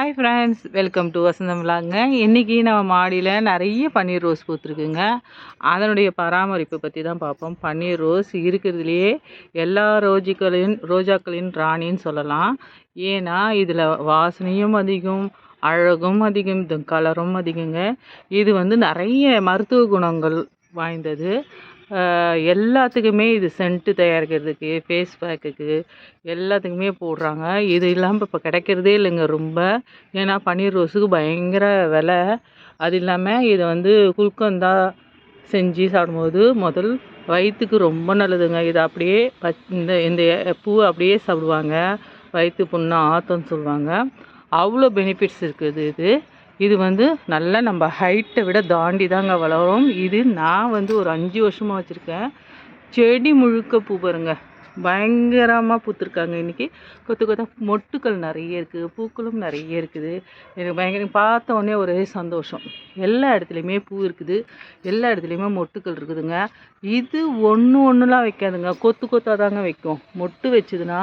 Hi friends welcome to Vasantham விலாங்க இன்றைக்கி நம்ம மாடியில் நிறைய பன்னீர் ரோஸ் பூத்துருக்குங்க. அதனுடைய பராமரிப்பு பற்றி தான் பார்ப்போம். பன்னீர் ரோஸ் இருக்கிறதுலையே எல்லா ரோஜிக்களின் ரோஜாக்களின் ராணின்னு சொல்லலாம். ஏன்னா இதில் வாசனையும் அதிகம் அழகும் அதிகம் இது கலரும் அதிகங்க. இது வந்து நிறைய மருத்துவ குணங்கள் வாய்ந்தது. எல்லாத்துக்குமே இது சென்ட்டு தயாரிக்கிறதுக்கு ஃபேஸ் பேக்குக்கு எல்லாத்துக்குமே போடுறாங்க. இது இல்லாமல் இப்போ கிடைக்கிறதே இல்லைங்க ரொம்ப. ஏன்னா பன்னீர் ரோஸுக்கு பயங்கர விலை. அது இல்லாமல் இதை வந்து குல்கந்தா செஞ்சு சாப்பிடும்போது முதல் வயிற்றுக்கு ரொம்ப நல்லதுங்க. இதை அப்படியே பச் இந்த இந்த பூவை அப்படியே சாப்பிடுவாங்க. வயிற்று புண்ணு ஆத்தம்னு சொல்லுவாங்க. அவ்வளோ பெனிஃபிட்ஸ் இருக்குது இது. இது வந்து நல்லா நம்ம ஹைட்டை விட தாண்டி தாங்க வளரும். இது நான் வந்து ஒரு அஞ்சு வருஷமாக வச்சுருக்கேன். செடி முழுக்க பூ பாருங்க. பயங்கரமாக பூத்துருக்காங்க இன்றைக்கி கொத்து கொத்தா மொட்டுக்கள் நிறைய இருக்குது பூக்களும் நிறைய இருக்குது. எனக்கு பயங்கர பார்த்த உடனே ஒரே சந்தோஷம். எல்லா இடத்துலையுமே பூ இருக்குது. எல்லா இடத்துலையுமே மொட்டுக்கள் இருக்குதுங்க. இது ஒன்று ஒன்றுலாம் வைக்காதுங்க. கொத்து கொத்தாக தாங்க வைக்கும். மொட்டு வச்சுதுன்னா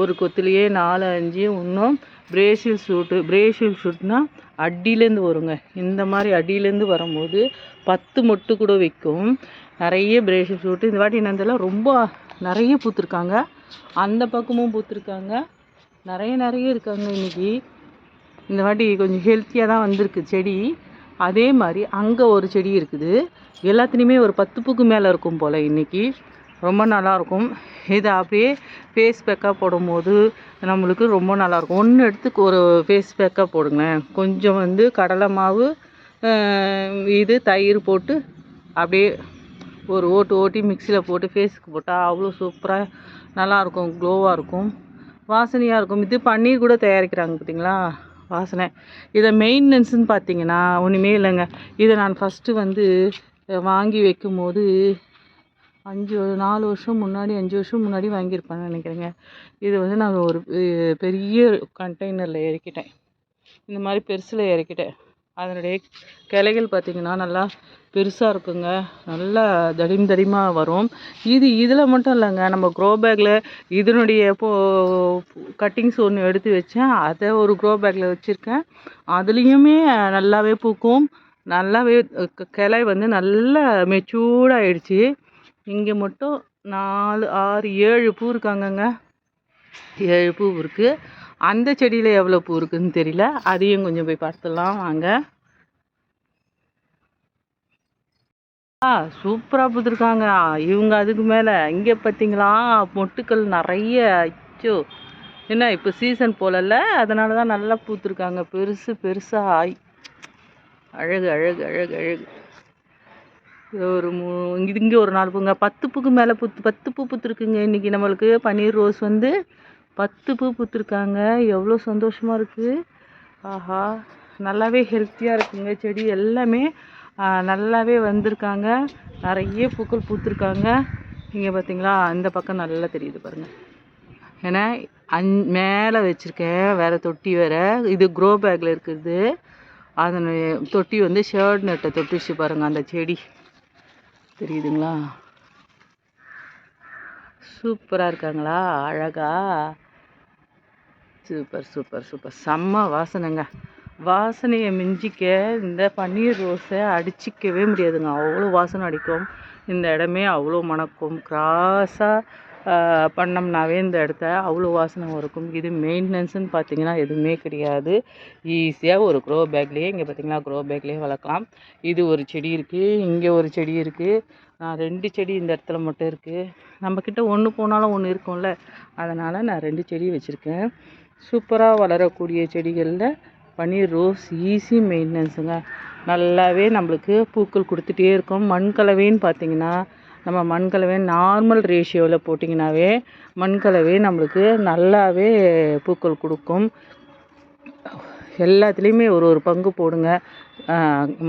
ஒரு கொத்துலேயே நாலு அஞ்சு இன்னும் பிரேசில் ஷூட்டு பிரேசில் ஷூட்னா அடியிலேருந்து வருங்க. இந்த மாதிரி அடியிலேருந்து வரும்போது பத்து மொட்டு கூட வைக்கும். நிறைய பிரேசில் ஷூட்டு இந்த வாட்டி என்னந்தெல்லாம் ரொம்ப நிறைய பூத்துருக்காங்க. அந்த பக்கமும் பூத்துருக்காங்க. நிறைய நிறைய இருக்காங்க இன்னைக்கு. இந்த வாட்டி கொஞ்சம் ஹெல்த்தியாக தான் வந்திருக்கு செடி. அதே மாதிரி அங்கே ஒரு செடி இருக்குது. எல்லாத்துலேயுமே ஒரு பத்து பூக்கு மேலே இருக்கும் போல் இன்னைக்கு. ரொம்ப நல்லாயிருக்கும் இதை அப்படியே ஃபேஸ் பேக்காக போடும்போது நம்மளுக்கு ரொம்ப நல்லாயிருக்கும். ஒன்று எடுத்து ஒரு ஃபேஸ் பேக்காக போடுங்களேன். கொஞ்சம் வந்து கடலை மாவு இது தயிர் போட்டு அப்படியே ஒரு ஓட்டு ஓட்டி மிக்சியில் போட்டு ஃபேஸுக்கு போட்டால் அவ்வளோ சூப்பராக நல்லாயிருக்கும் க்ளோவாக இருக்கும் வாசனையாக இருக்கும். இது பன்னீர் கூட தயாரிக்கிறாங்க பார்த்தீங்களா? வாசனை. இதை மெயின்டெனன்ஸ்னு பார்த்தீங்கன்னா ஒன்றுமே இல்லைங்க. இதை நான் ஃபஸ்ட்டு வந்து வாங்கி வைக்கும்போது அஞ்சு நாலு வருஷம் முன்னாடி அஞ்சு வருஷம் முன்னாடி வாங்கியிருப்பேன்னு நினைக்கிறேங்க. இது வந்து நான் ஒரு பெரிய கண்டெய்னரில் இறக்கிட்டேன். இந்த மாதிரி பெருசில் இறக்கிட்டேன். அதனுடைய கிளைகள் பார்த்திங்கன்னா நல்லா பெருசாக இருக்குங்க. நல்லா தடிம் தடிமாக வரும். இது இதில் மட்டும் இல்லைங்க. நம்ம க்ரோ பேக்கில் இதனுடைய போ கட்டிங்ஸ் ஒன்று எடுத்து வச்சேன். அதை ஒரு க்ரோ பேக்கில் வச்சுருக்கேன். அதுலேயுமே நல்லாவே பூக்கும். நல்லாவே க- கிளை வந்து நல்லா மெச்சூர்டாகிடுச்சு இங்கே மட்டும் நாலு ஆறு ஏழு பூ இருக்காங்கங்க. ஏழு பூ இருக்குது அந்த செடியில் எவ்வளோ பூ இருக்குதுன்னு தெரியல. அதையும் கொஞ்சம் போய் பார்த்துடலாம். வாங்க. ஆ சூப்பராக பூத்துருக்காங்க. இவங்க அதுக்கு மேலே இங்கே பார்த்தீங்களா மொட்டுக்கள் நிறைய. அச்சோ. என்ன இப்போ சீசன் போலல்ல. அதனால தான் நல்லா பூத்துருக்காங்க. பெருசு பெருசாக ஆய். அழகு அழகு அழகு அழகு. ஒரு மூ இது இங்கே ஒரு நாலு பூங்க. பத்து பூக்கு மேலே பூத்து பத்து பூ பூத்துருக்குங்க. இன்றைக்கி நம்மளுக்கு பன்னீர் ரோஸ் வந்து பத்து பூ பூத்துருக்காங்க. எவ்வளோ சந்தோஷமாக இருக்குது ஆஹா நல்லாவே ஹெல்த்தியாக இருக்குங்க. செடி எல்லாமே நல்லாவே வந்திருக்காங்க. நிறைய பூக்கள் பூத்துருக்காங்க. இங்கே பார்த்தீங்களா அந்த பக்கம் நல்லா தெரியுது பாருங்கள் ஏன்னா அந் மேலே வச்சுருக்கேன் வேறு தொட்டி வேறு இது க்ரோ பேக்கில் இருக்குது அதனுடைய தொட்டி வந்து ஷர்ட் நட்டை தொட்டிச்சு பாருங்கள் அந்த செடி. தெரியுதுங்களா? சூப்பராக இருக்காங்களா? அழகா. Super super super. செம்ம வாசனைங்க. வாசனையை மிஞ்சிக்க இந்த பன்னீர் ரோஸை அடிச்சிக்கவே முடியாதுங்க. அவ்வளோ வாசனை அடிக்கும். இந்த இடமே அவ்வளோ மணக்கும். கிராஸாக பண்ணோம்னாவே இந்த இடத்த அவ்வளோ வாசனை இருக்கும். இது மெயின்டெனன்ஸ்னு பார்த்தீங்கன்னா எதுவுமே கிடையாது. ஈஸியாக ஒரு க்ரோ பேக்லேயே இங்கே பார்த்தீங்கன்னா க்ரோ பேக்லேயே வளர்க்கலாம். இது ஒரு செடி இருக்குது இங்கே ஒரு செடி இருக்குது நான் ரெண்டு செடி இந்த இடத்துல மட்டும் இருக்குது நம்மக்கிட்ட ஒன்று போனாலும் ஒன்று இருக்கும்ல. அதனால் நான் ரெண்டு செடி வச்சுருக்கேன். சூப்பராக வளரக்கூடிய செடிகளில் பன்னீர் ரோஸ் ஈஸி மெயின்டெனன்ஸுங்க நல்லாவே நம்மளுக்கு பூக்கள் கொடுத்துட்டே இருக்கும். மண் கலவைன்னு பார்த்தீங்கன்னா நம்ம மண்கலவை நார்மல் ரேஷியோவில் போட்டிங்கனாவே மண்கலவை நம்மளுக்கு நல்லாவே பூக்கள் கொடுக்கும். எல்லாத்துலேயுமே ஒரு ஒரு பங்கு போடுங்க.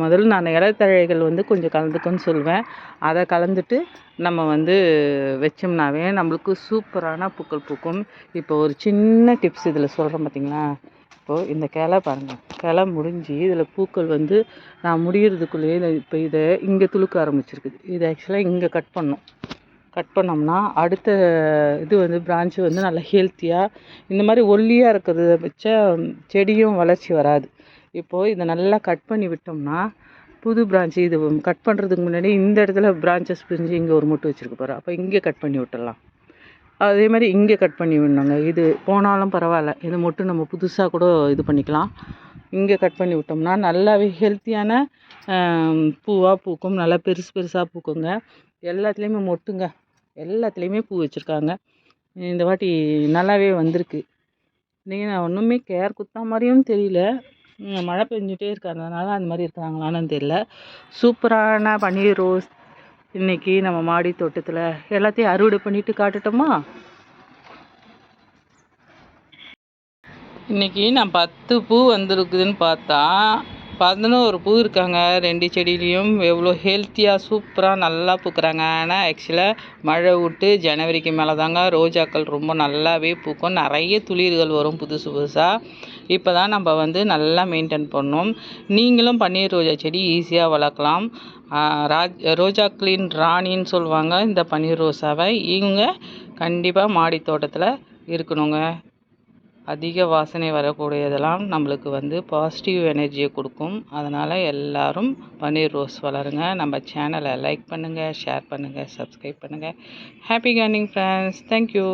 முதல்ல நான் இலைத்தழைகள் வந்து கொஞ்சம் கலந்துக்குன்னு சொல்லுவேன் அதை கலந்துட்டு நம்ம வந்து வச்சோம்னாவே நம்மளுக்கு சூப்பரான பூக்கள் பூக்கும். இப்போ ஒரு சின்ன டிப்ஸ் இதில் சொல்கிறேன் பார்த்தீங்களா இப்போது இந்த கிளை பாருங்கள் கிளை முடிஞ்சு இதில் பூக்கள் வந்து நான் முடியறதுக்குள்ளேயே இப்போ இதை இங்கே துளுக்க ஆரம்பிச்சிருக்குது. இதை ஆக்சுவலாக இங்கே கட் பண்ணோம். கட் பண்ணோம்னா அடுத்த இது வந்து பிரான்ச்சு வந்து நல்லா ஹெல்த்தியாக இந்த மாதிரி ஒல்லியாக இருக்கிறத வச்ச செடியும் வளர்ச்சி வராது. இப்போது இதை நல்லா கட் பண்ணி விட்டோம்னா புது பிரான்ச்சு இது கட் பண்ணுறதுக்கு முன்னாடி இந்த இடத்துல பிரான்ச்சஸ் பிரிஞ்சு இங்கே ஒரு மொட்டு வச்சுருக்க போகிறோம் அப்போ இங்கே கட் பண்ணி விட்டுடலாம். அதே மாதிரி இங்கே கட் பண்ணி விடணுங்க. இது போனாலும் பரவாயில்ல. இது மட்டும் நம்ம புதுசாக கூட இது பண்ணிக்கலாம். இங்கே கட் பண்ணி விட்டோம்னா நல்லாவே ஹெல்த்தியான பூவாக பூக்கும். நல்லா பெருசு பெருசாக பூக்குங்க. எல்லாத்துலேயுமே மொட்டுங்க. எல்லாத்துலேயுமே பூ வச்சுருக்காங்க. இந்த வாட்டி நல்லாவே வந்திருக்கு. நீங்கள் நான் ஒன்றுமே கேர் குத்தா மாதிரியும் தெரியல. மழை பெஞ்சிட்டே இருக்கிறதுனால அந்த மாதிரி இருக்கிறாங்களான்னு தெரியல. சூப்பரான பன்னீர் ரோஸ் இன்னைக்கு நம்ம மாடி தோட்டத்தில் எல்லாத்தையும் அறுவடை பண்ணிட்டு காட்டட்டுமா? இன்னைக்கு நான் பத்து பூ வந்திருக்குதுன்னு பார்த்தா பதினோரு பூ இருக்காங்க. ரெண்டு செடியிலையும் எவ்வளோ ஹெல்த்தியாக சூப்பராக நல்லா பூக்கிறாங்க. ஆனால் ஆக்சுவலாக மழை விட்டு ஜனவரிக்கு மேலே தாங்க ரோஜாக்கள் ரொம்ப நல்லாவே பூக்கும். நிறைய துளிர்கள் வரும் புதுசு புதுசாக இப்போ தான் நம்ம வந்து நல்லா மெயின்டைன் பண்ணணும் நீங்களும் பன்னீர் ரோஜா செடி ஈஸியாக வளர்க்கலாம். ராஜ் ரோஜாக்களின் ராணின்னு சொல்லுவாங்க. இந்த பன்னீர் ரோசாவை இவங்க கண்டிப்பாக மாடி தோட்டத்தில் இருக்கணுங்க. அதிக வாசனை வரக்கூடியதெல்லாம் நம்மளுக்கு வந்து பாசிட்டிவ் எனர்ஜியை கொடுக்கும். அதனால் எல்லோரும் பன்னீர் ரோஸ் வளருங்க. நம்ம சேனலை லைக் பண்ணுங்கள் ஷேர் பண்ணுங்கள் சப்ஸ்கிரைப் பண்ணுங்கள் ஹாப்பி கார்னிங் ஃப்ரெண்ட்ஸ் தேங்க்யூ